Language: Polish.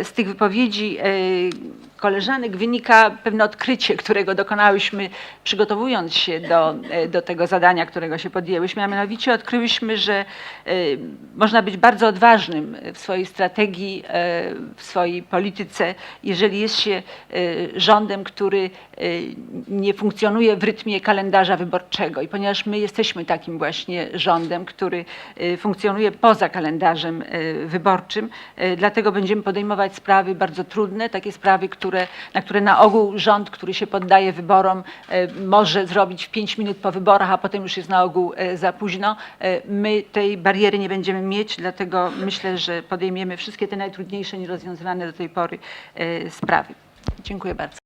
z tych wypowiedzi e, koleżanek wynika pewne odkrycie, którego dokonałyśmy przygotowując się do, e, do tego zadania, którego się podjęłyśmy, a mianowicie odkryłyśmy, że e, można być bardzo odważnym w swojej strategii, w swojej polityce, jeżeli jest się rządem, który nie funkcjonuje w rytmie kalendarza wyborczego. I ponieważ my jesteśmy takim właśnie rządem, który funkcjonuje poza kalendarzem wyborczym, dlatego będziemy podejmować sprawy bardzo trudne, takie sprawy, które, na które na ogół rząd, który się poddaje wyborom, e, może zrobić w pięć minut po wyborach, a potem już jest na ogół e, za późno. E, My tej bariery nie będziemy mieć, dlatego myślę, że podejmiemy wszystkie te najtrudniejsze, nierozwiązywane do tej pory sprawy. Dziękuję bardzo.